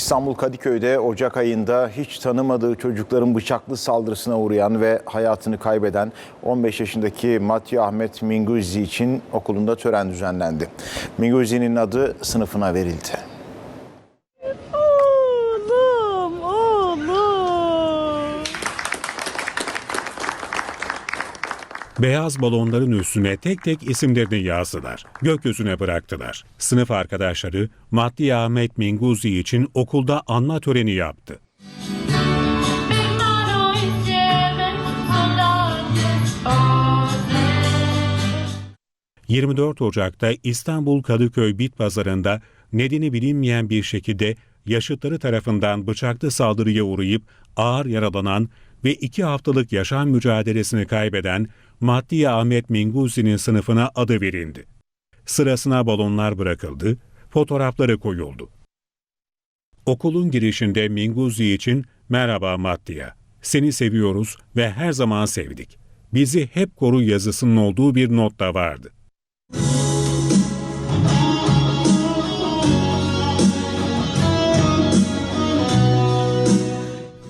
İstanbul Kadıköy'de Ocak ayında hiç tanımadığı çocukların bıçaklı saldırısına uğrayan ve hayatını kaybeden 15 yaşındaki Matya Ahmet Minguzi için okulunda tören düzenlendi. Minguzi'nin adı sınıfına verildi. Beyaz balonların üstüne tek tek isimlerini yazdılar. Gökyüzüne bıraktılar. Sınıf arkadaşları Maddi Ahmet Minguzi için okulda anma töreni yaptı. Rimango insieme con la sposa. 24 Ocak'ta İstanbul Kadıköy Bit Pazarı'nda nedeni bilinmeyen bir şekilde yaşıtları tarafından bıçaklı saldırıya uğrayıp ağır yaralanan ve iki haftalık yaşam mücadelesini kaybeden Maddi Ahmet Minguzi'nin sınıfına adı verildi. Sırasına balonlar bırakıldı, fotoğrafları koyuldu. Okulun girişinde Minguzi için merhaba Maddiya, seni seviyoruz ve her zaman sevdik. Bizi hep koru yazısının olduğu bir not da vardı.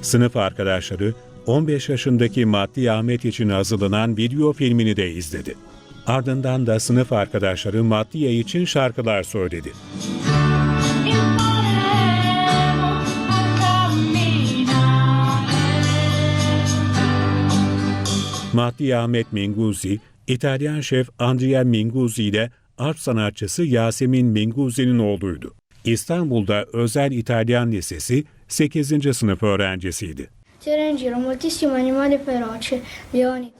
Sınıf arkadaşları 15 yaşındaki Maddi Ahmet için hazırlanan video filmini de izledi. Ardından da sınıf arkadaşları Maddiye için şarkılar söyledi. Maddi Ahmet Minguzi, İtalyan şef Andrea Minguzi ile art sanatçısı Yasemin Minguzi'nin oğluydu. İstanbul'da Özel İtalyan Lisesi 8. sınıf öğrencisiydi. C'era in giro moltissimo animale feroce, leoni,